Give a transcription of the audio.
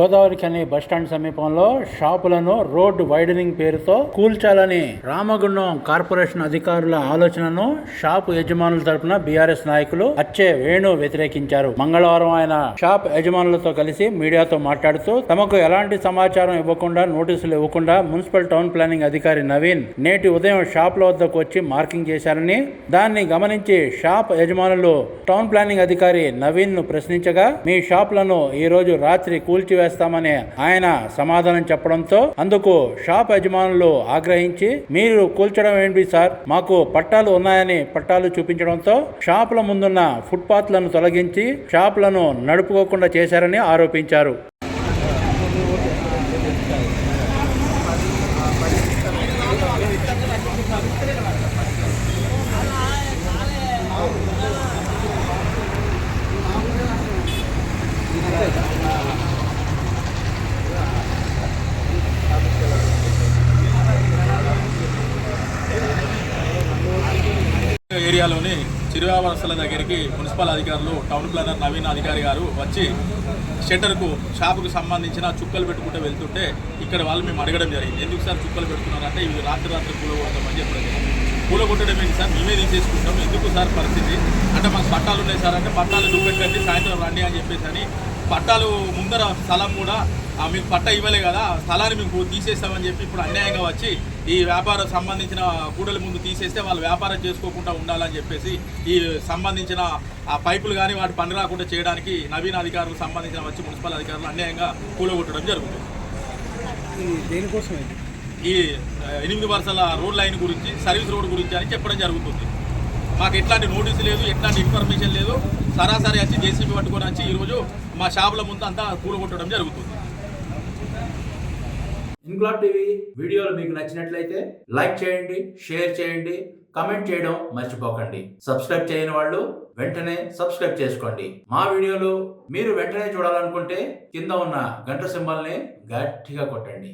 గోదావరికి అనే బస్టాండ్ సమీపంలో షాపులను రోడ్ వైడనింగ్ పేరుతో కూల్చాలని రామగుండం కార్పొరేషన్ అధికారుల ఆలోచనను షాప్ యజమానుల తరపున బీఆర్ఎస్ నాయకులు అచ్చే వేణు వ్యతిరేకించారు. మంగళవారం ఆయన షాప్ యజమానులతో కలిసి మీడియాతో మాట్లాడుతూ తమకు ఎలాంటి సమాచారం ఇవ్వకుండా నోటీసులు ఇవ్వకుండా మున్సిపల్ టౌన్ ప్లానింగ్ అధికారి నవీన్ నేటి ఉదయం షాపుల వద్దకు వచ్చి మార్కింగ్ చేశారని దాన్ని గమనించి షాప్ యజమానులు టౌన్ ప్లానింగ్ అధికారి నవీన్ను ప్రశ్నించగా మీ షాపులను ఈ రోజు రాత్రి చేస్తామని ఆయన సమాధానం చెప్పడంతో అందుకు షాప్ యజమానులు ఆగ్రహించి మీరు కూల్చడం ఏంటి సార్? మాకు పట్టాలు ఉన్నాయని పట్టాలు చూపించడంతో షాపుల ముందున్న ఫుట్పాత్లను తొలగించి షాపులను నడుపుకోకుండా చేశారని ఆరోపించారు. ఏరియాలోని చిరువ్యాపారస్తుల దగ్గరికి మున్సిపల్ అధికారులు టౌన్ ప్లానర్ నవీన్ అధికారి గారు వచ్చి షట్టర్కు షాపుకు సంబంధించిన చుక్కలు పెట్టుకుంటూ వెళ్తుంటే ఇక్కడ వాళ్ళు మేము అడగడం జరిగింది. ఎందుకు సార్ చుక్కలు పెడుతున్నారంటే ఇవి రాత్రి రాత్రి కూల కొడతామని చెప్పడం పూల కొట్టడం ఏంటి సార్? మేమే తీసేసుకుంటాం. ఎందుకు సార్ పరిస్థితి? అంటే మాకు పట్టాలు ఉన్నాయి సార్ అంటే పట్టాలు చూపెట్టండి సాయంత్రం రండి అని చెప్పేసి అని పట్టాలు ముందర స్థలం కూడా మీకు పట్ట ఇవ్వలే కదా స్థలాన్ని మీకు తీసేస్తామని చెప్పి ఇప్పుడు అన్యాయంగా వచ్చి ఈ వ్యాపారం సంబంధించిన కూడల ముందు తీసేస్తే వాళ్ళు వ్యాపారం చేసుకోకుండా ఉండాలని చెప్పేసి ఈ సంబంధించిన ఆ పైపులు కానీ వాటి పని రాకుండా చేయడానికి నవీన అధికారులకు సంబంధించిన వచ్చి మున్సిపల్ అధికారులు అన్యాయంగా కూలగొట్టడం జరుగుతుంది. దేనికోసం ఈ ఎనిమిది వరుసల రోడ్ లైన్ గురించి సర్వీస్ రోడ్ గురించి అని చెప్పడం జరుగుతుంది. మాకు ఎట్లాంటి నోటీసు లేదు ఎట్లాంటి ఇన్ఫర్మేషన్ లేదు. సరాసరి వచ్చి జేసీబీ పట్టుకొని వచ్చి ఈరోజు మా షాపుల ముందు అంతా కూలగొట్టడం జరుగుతుంది. ఇంక్లాబ్ టీవీ వీడియోలు మీకు నచ్చినట్లయితే లైక్ చేయండి షేర్ చేయండి కమెంట్ చేయడం మర్చిపోకండి. సబ్స్క్రైబ్ చేయని వాళ్ళు వెంటనే సబ్స్క్రైబ్ చేసుకోండి. మా వీడియోలు మీరు వెంటనే చూడాలనుకుంటే కింద ఉన్న గంట సింబల్ని గట్టిగా కొట్టండి.